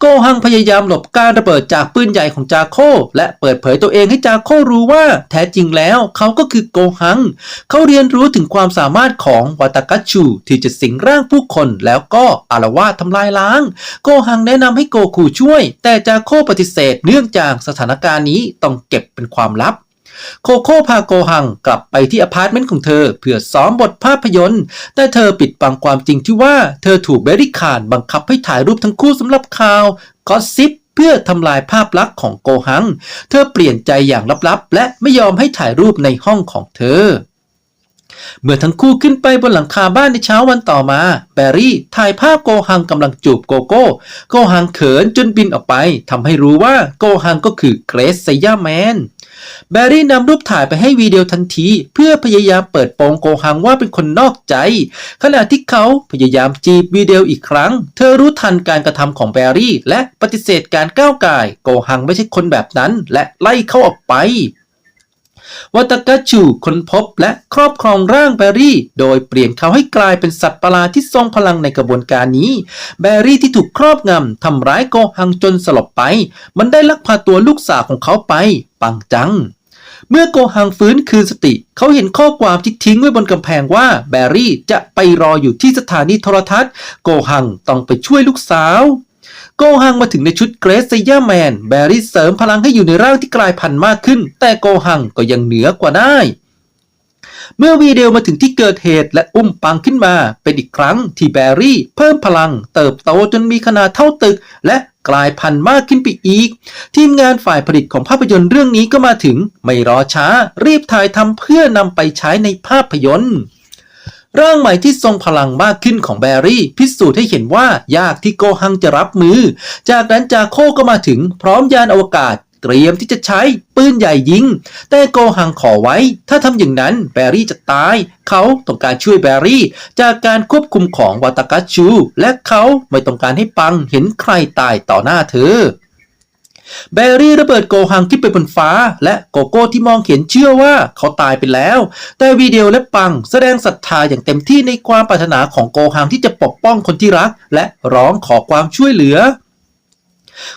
โกฮังพยายามหลบการระเบิดจากปืนใหญ่ของจาโค และเปิดเผยตัวเองให้จาโครู้ว่าแท้จริงแล้วเขาก็คือโกฮัง เขาเรียนรู้ถึงความสามารถของวาตากัชูที่จะสิงร่างผู้คนแล้วก็อารวาสทำลายล้าง โกฮังแนะนำให้โกคูช่วย แต่จาโคปฏิเสธเนื่องจากสถานการณ์นี้ต้องเก็บเป็นความลับ โคโค่พาโกฮังกลับไปที่อพาร์ตเมนต์ของเธอ เพื่อซ้อมบทภาพยนตร์ แต่เธอปิดบังความจริงที่ว่าเธอถูกเบรรี่คานบังคับให้ถ่ายรูปทั้งคู่สำหรับข่าวก็ซิปเพื่อทำลายภาพลักษณ์ของโกฮัง เธอเปลี่ยนใจอย่างลับๆ และไม่ยอมให้ถ่ายรูปในห้องของเธอ เมื่อทั้งคู่ขึ้นไปบนหลังคาบ้านในเช้าวันต่อมา แบรี่ถ่ายภาพโกฮังกำลังจูบโกโก้ โกฮังเขินจนบินออกไปทำให้รู้ว่าโกฮังก็คือเกรซไซยาแมน แบรี่นำรูปถ่ายไปให้วีเดีโอทันที เพื่อพยายามเปิดโปงโกหังว่าเป็นคนนอกใจ ขณะที่เขาพยายามจีบวีเดีโออีกครั้ง เธอรู้ทันการกระทำของแบรี่ และปฏิเสธการก้าวไก่โกหังไม่ใช่คนแบบนั้น และไล่เขาออกไป วัตกาชูค้นพบและครอบครองร่างแบรี่ โดยเปลี่ยนเขาให้กลายเป็นสัตว์ประหลาดที่ทรงพลังในกระบวนการนี้ แบรี่ที่ถูกครอบงำทำร้ายโกฮังจนสลบไป มันได้ลักพาตัวลูกสาวของเขาไป ปังจังเมื่อโกฮังฟื้นคืนสติ เขาเห็นข้อความที่ทิ้งไว้บนกำแพงว่าแบรี่จะไปรออยู่ที่สถานีโทรทัศน์ โกฮังต้องไปช่วยลูกสาว โกฮังมาถึงในชุดเกรซไซย่าแมน แบรี่เสริมพลังให้อยู่ในร่างที่กลายพันธุ์มากขึ้น แต่โกฮังก็ยังเหนือกว่าได้ เมื่อวีเดีโอมาถึงที่เกิดเหตุและอุ้มปังขึ้นมา เป็นอีกครั้งที่แบรี่เพิ่มพลัง เติบโตจนมีขนาดเท่าตึก และกลายพันธุ์มากขึ้นไปอีก ทีมงานฝ่ายผลิตของภาพยนตร์เรื่องนี้ก็มาถึง ไม่รอช้า รีบถ่ายทำเพื่อนำไปใช้ในภาพยนตร์ ร่างใหม่ที่ทรงพลังมากขึ้นของแบรี่ พิสูจน์ให้เห็นว่ายากที่โกฮังจะรับมือ จากนั้นจาโคก็มาถึงพร้อมยานอวกาศเตรียมที่จะใช้ปืนใหญ่ยิง แต่โกฮังขอไว้ ถ้าทำอย่างนั้นแบรี่จะตาย เขาต้องการช่วยแบรี่ จากการควบคุมของวาตากาชู และเขาไม่ต้องการให้ปังเห็นใครตายต่อหน้าเธอ แบรี่ระเบิดโกฮังขึ้นไปบนฟ้า และโกโก้ที่มองเห็นเชื่อว่าเขาตายไปแล้ว แต่วีเดีโอและปังแสดงศรัทธาอย่างเต็มที่ในความปรารถนาของโกฮังที่จะปกป้องคนที่รัก และร้องขอความช่วยเหลือ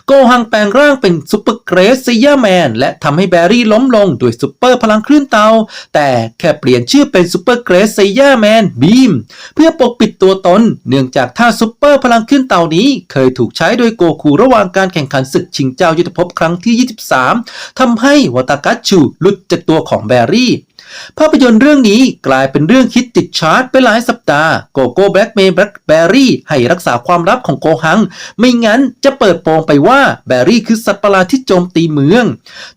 โกฮังแปลงร่างเป็นซูเปอร์เกรซซียาแมนและทำให้แบรี่ล้มลงด้วยซูเปอร์พลังคลื่นเตา แต่แค่เปลี่ยนชื่อเป็นซูเปอร์เกรซซียาแมนบีมเพื่อปกปิดตัวตน เนื่องจากท่าซูเปอร์พลังคลื่นเตานี้ เคยถูกใช้โดยโกคูระหว่างการแข่งขันศึกชิงเจ้ายุทธภพครั้งที่ 23ทำให้วาตากาชูหลุดจากตัวของแบรี่ภาพยนตร์เรื่องนี้กลายเป็นเรื่องฮิตติดชาร์ตไปหลายสัปดาห์โกโก้แบล็กเมย์แบล็กแบรี่ให้รักษาความลับของโกฮัง ไม่งั้นจะเปิดโปงไปว่าแบรี่คือสัตว์ประหลาดที่โจมตีเมือง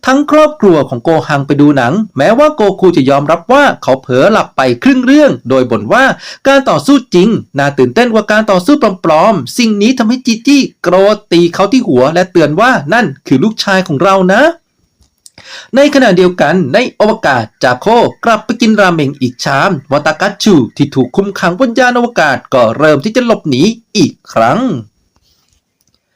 ทั้งครอบครัวของโกฮังไปดูหนัง แม้ว่าโกคูจะยอมรับว่าเขาเผลอหลับไปครึ่งเรื่อง โดยบ่นว่าการต่อสู้จริง น่าตื่นเต้นกว่าการต่อสู้ปลอมๆ สิ่งนี้ทำให้จีจี้โกรธตีเขาที่หัวและเตือนว่านั่นคือลูกชายของเรานะในขณะเดียวกันในอวกาศจาโคกลับไปกินราเมงอีกชามวาตากัตชูที่ถูกคุมขังบนยานอวกาศก็เริ่มที่จะหลบหนีอีกครั้ง